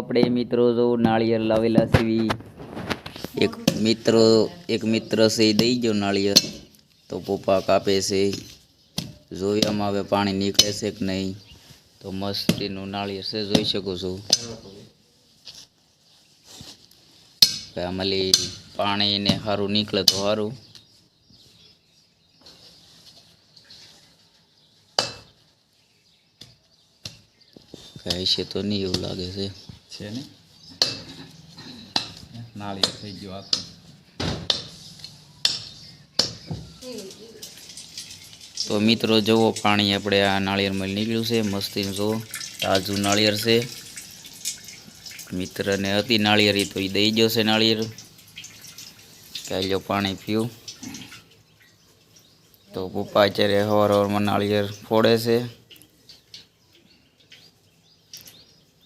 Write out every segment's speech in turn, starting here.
આપણે મિત્રો જો નાળિયેર લાવેલા સીવી. એક મિત્ર એક મિત્ર છે, એ દઈ ગયો નાળિયેર. તો પપ્પા કાપે છે. જોયામાં હવે પાણી નીકળે છે કે નહીં? તો મસ્તીનું નાળિયેર છે, જોઈ શકો છો. કે આમાં પાણી ને સારું નીકળે તો સારું કહે છે તો નહીં એવું લાગે છે. છે ને? નાળિયેર થઈ ગયો આખું. તો મિત્રો, જુઓ પાણી આપણે આ નાળિયેરમાં નીકળ્યું છે. મસ્તી જુઓ. તાજું નાળિયેર છે. મિત્રને હતી નાળિયેરી તો એ દઈ ગયો છે નાળિયેર. કાલ્યો પાણી પીવું. તો પપ્પા અત્યારે હવાર હવારમાં નાળિયેર ફોડે છે.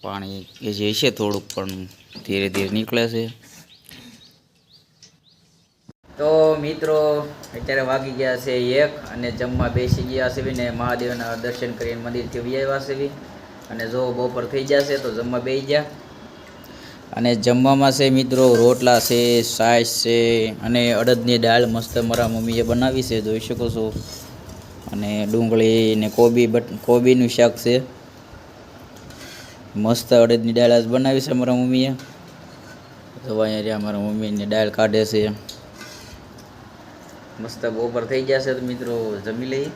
પાણી એ જે છે થોડુંક પણ ધીરે ધીરે નીકળે છે. તો મિત્રો, અત્યારે વાગી ગયા છે એક અને જમવા બેસી ગયા છે ને મહાદેવના દર્શન કરીને મંદિરથી વહી આવ્યા છે. અને જો બપોર થઈ જશે તો જમવા બેસી ગયા. અને જમવામાં છે મિત્રો, રોટલા છે સાસ છે અને અડદની દાળ મસ્ત મારા મમ્મીએ બનાવી છે, જોઈ શકો છો. અને ડુંગળી ને કોબી બટ, કોબીનું શાક છે. મસ્ત અડદની દાળ આજ બનાવી છે મારા મમ્મીએ. તો અહીંયા રહ્યા મારા મમ્મીની દાળ કાઢે છે. મસ્ત બપોર થઈ જશે તો મિત્રો જમી લઈ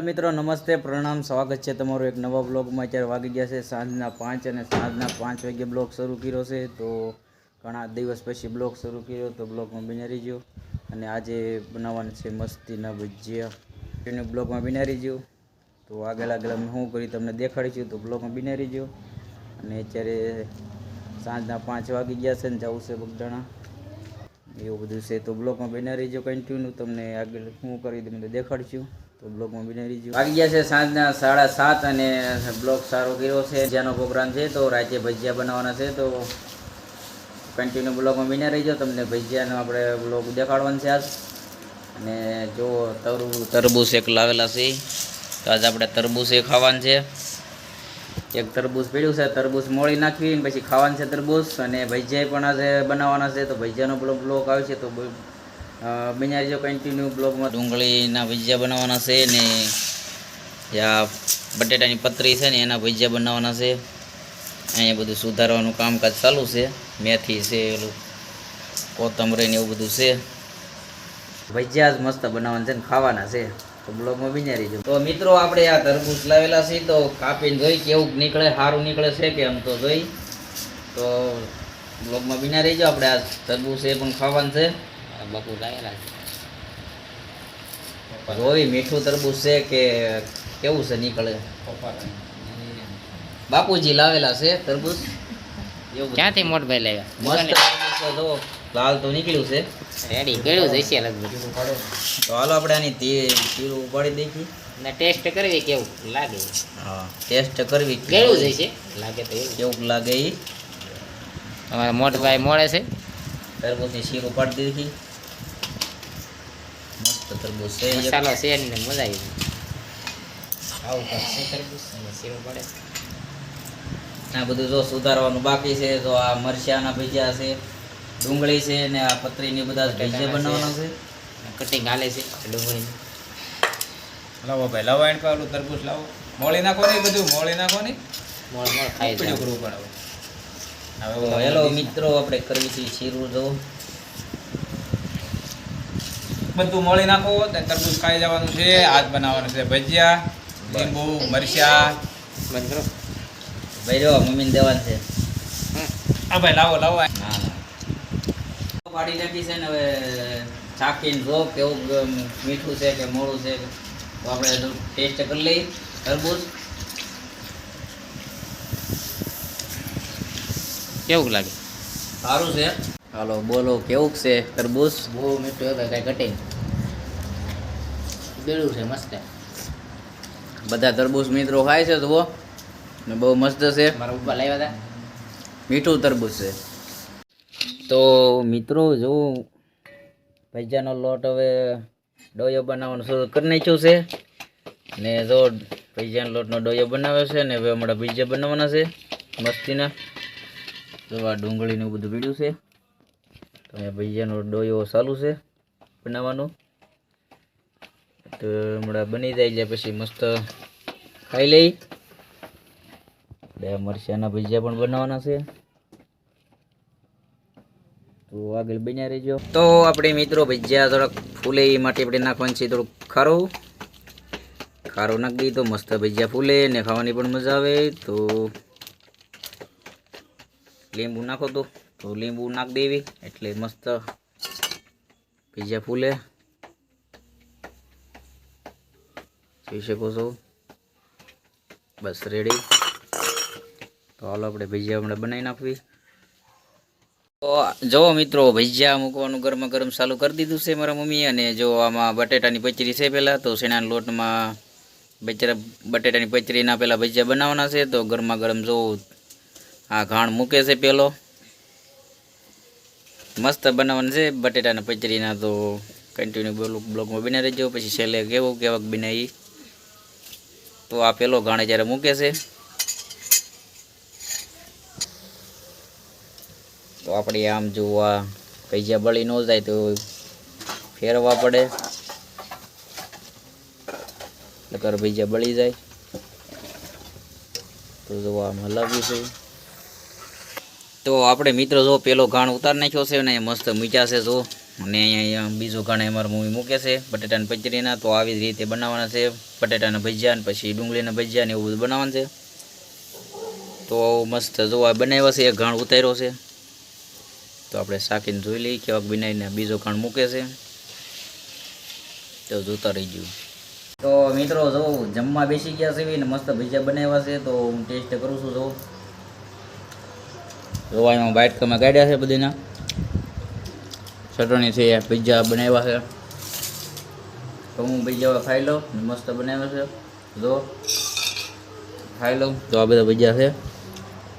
હેલો મિત્રો, નમસ્તે, પ્રણામ, સ્વાગત છે તમારું એક નવા બ્લોગમાં. અત્યારે વાગી ગયા છે સાંજના પાંચ અને સાંજના પાંચ વાગે બ્લોગ શરૂ કર્યો છે. તો ઘણા દિવસ પછી બ્લોગ શરૂ કર્યો, તો બ્લોગમાં બિનારી ગયો. અને આજે બનાવવાનું છે મસ્તીના ભજીયા. એને બ્લોગમાં બિનારી ગયો. તો આગળ આગળ અમે શું કરી તમને દેખાડીશું. તો બ્લોગમાં બિનારી ગયો. અને અત્યારે સાંજના પાંચ વાગી ગયા છે ને જવું છે બગદાણા. એવું બધું છે. તો બ્લોગમાં બિનારી રહીજો કન્ટિન્યુ તમને આગળ શું કરી તમને દેખાડશું. તો બ્લોગમાં બિના રહીજો. વાગી ગયા છે સાંજના સાડા સાત અને બ્લોગ સારો કર્યો છે. જ્યાંનો પ્રોગ્રામ છે તો રાતે ભજીયા બનાવવાના છે, તો કન્ટિન્યુ બ્લોગમાં રહી રહીજો. તમને ભજીયાનો આપણે બ્લોગ દેખાડવાનો છે આજ. અને જો તરબૂ તરબૂચ એક લાવેલા છે, તો આજે આપણે તરબૂચ એ ખાવાનું છે. એક તરબૂચ પીડ્યું છે, તરબૂચ મોળી નાખવી પછી ખાવાનું છે તરબૂચ. અને ભજીયા પણ આજે બનાવવાના છે, તો ભજીયાનો બ્લોક બ્લોક આવે છે, તો બિનારી જો કન્ટિન્યુ બ્લોગમાં ડુંગળીના ભજીયા બનાવવાના છે ને આ બટેટાની પતરી છે ને, એના ભજીયા બનાવવાના છે. અહીંયા બધું સુધારવાનું કામકાજ ચાલુ છે. મેથી છે એલું કોથમરી ને એવું બધું છે. ભજીયા જ મસ્ત બનાવવાના છે ને, ખાવાના છે. તો બ્લોગમાં બિનારી જો તો મિત્રો, આપણે આ તરબૂચ લાવેલા છે તો કાપીને જોઈ કેવું નીકળે સારું નીકળે છે કે આમ તો જોઈ. તો બ્લોગમાં બિના રહીજો, આપણે આ તરબૂચ એ પણ ખાવાનું છે. બપુ લાવેલા છે. જોઈ મીઠું તરબૂચ છે કે કેવું છે નીકળે? બાપુજી લાવેલા છે તરબૂચ? ક્યાંથી મોટભાઈ લાવ્યા? મસ્ત લાલ તો નીકળ્યું છે. રેડી ગળ્યું જશે લગભગ. તો હાલો આપણે આની તીર ઉપાડી દેખી. ને ટેસ્ટ કરવી કેવું? લાગે. હા ટેસ્ટ કરવી ગળ્યું જશે લાગે તો કેવું લાગે એ અમારા મોટભાઈ મોડે છે. તરબૂચની શીર ઉપાડી દીધી તરબૂચ છે મસાલો છે ને મજા આવી આવું તરબૂચ અને શીરો પડે? આ બધું જો સુધારવાનું બાકી છે તો આ મરચાના ભજીયા છે ડુંગળી છે ને આ પતરીની બધા ભજીયા બનાવવાના છે. કટિંગ હાલે છે ડુંગળી લાવો ભાઈ લાવો એન્ડ પાલું તરબૂચ લાવો. મોળી નાખો ને બધું મોળી નાખો ને. મોળ મોળ ખાઈ જાય હવે હેલો મિત્રો આપણે કરવી છે શીરું જો. બધું મળી નાખો તો તરબૂચ ખાઈ જવાનું છે હાથ બનાવવાનું છે ભજીયા લીંબુ મરચા. બંધ કરો. ભાઈ જો મમ્મીને દેવાનું છે. હા ભાઈ લાવો લાવો. પાડી નાખી છે ને હવે ચાખીને જો કેવું મીઠું છે કે મોડું છે. તો આપણે ટેસ્ટ કરી લઈએ. તરબૂચ. કેવું લાગે? સારું છે. હાલો બોલો કેવું છે તરબૂચ? બહુ મીઠું હતા કાંઈ કટિંગ બેડું છે મસ્ત. બધા તરબૂચ મિત્રો ખાય છે જુઓ. ને બહુ મસ્ત છે. મારા ઉપર લાવ્યા હતા. મીઠું તરબૂચ છે. તો મિત્રો જો ભજીયાનો લોટ હવે ડોયો બનાવવાનું શરૂ કરી નાખ્યું છે. ને જો ભજીયાનો લોટનો ડોયો બનાવ્યો છે ને હવે હમણાં ભજીયા બનાવવાના છે મસ્તીના. જો આ ડુંગળીનું બધું પીડ્યું છે. તો અહીંયા ભજીયાનો ડોયો ચાલુ છે બનાવવાનું. તો હમણાં બની જાય એટલે પછી મસ્ત ખાઈ લઈ. બે મરચાના ભજીયા પણ બનાવવાના છે. તો આગળ બન્યા રહેજો. તો આપણે મિત્રો ભજીયા થોડાક ફૂલે એ માટે આપણે નાખવાનું છે, થોડુંક ખારું. ખારું નાખી દઈએ તો મસ્ત ભજીયા ફૂલે ને ખાવાની પણ મજા આવે. તો લીંબુ નાખો તો. તો લીંબુ નાખી દેવી, એટલે મસ્ત પીઝા ફૂલે. જોઈ શકો છો. બસ રેડી તો હાલો આપણે ભજીયા હમણાં બનાવી નાખવી. તો જો મિત્રો, ભજીયા મૂકવાનું ગરમા ગરમ ચાલુ કરી દીધું છે મારા મમ્મી અને જો આમાં બટેટાની પચરી છે પહેલાં, તો શેણાના લોટમાં બચરા બટેટાની પચરીના પહેલાં ભજીયા બનાવવાના છે, તો ગરમા ગરમ જો આ ઘાણ મૂકે છે પેલો. મસ્ત બનાવવાનું છે. બટેટાના પચરીના તો કન્ટિન્યુ બ્લોક બ્લોકમાં બના રહેજો. પછી છેલ્લે કેવું, કેવાક બનાવી. તો આ પેલો ગાણે જ્યારે મૂકે છે. તો આપણે આમ જોવા ભજીયા બળી ન જાય તો ફેરવા પડે. નકર ભજીયા બળી જાય. તો જોવા, આમ હલાવ્યું છે. તો આપણે મિત્રો જો પેલો ઘાણ ઉતાર નાખ્યો છે ને મસ્ત મીઠા છે જો. અને અહીંયા બીજો ઘાણ અમારા મૂવી મૂકે છે, બટેટાની પચરીના તો આવી જ રીતે બનાવવાના છે. બટેટાના ભજીયા ને પછી ડુંગળીના ભજીયા ને એવું બધું બનાવવાનું છે. તો મસ્ત જો આ બનાવ્યા છે, એક ઘાણ ઉતાર્યો છે. તો આપણે શાકીને જોઈ લઈએ કેવાક બનાવીને બીજો ઘાણ મૂકે છે. તો જોતા રહી ગયું તો મિત્રો જો જમવા બેસી ગયા છે ને મસ્ત ભજીયા બનાવ્યા છે, તો હું ટેસ્ટ કરું છું જો. જોવા એમાં બાઇટકામાં કાઢ્યા છે બધીના. ચટણી છે ભજીયા બનાવ્યા છે. તો હું ભજીયા ખાઈ લઉં મસ્ત બનાવ્યા છે. જો, ખાઈ લઉં. તો આ બધા પીઝા છે.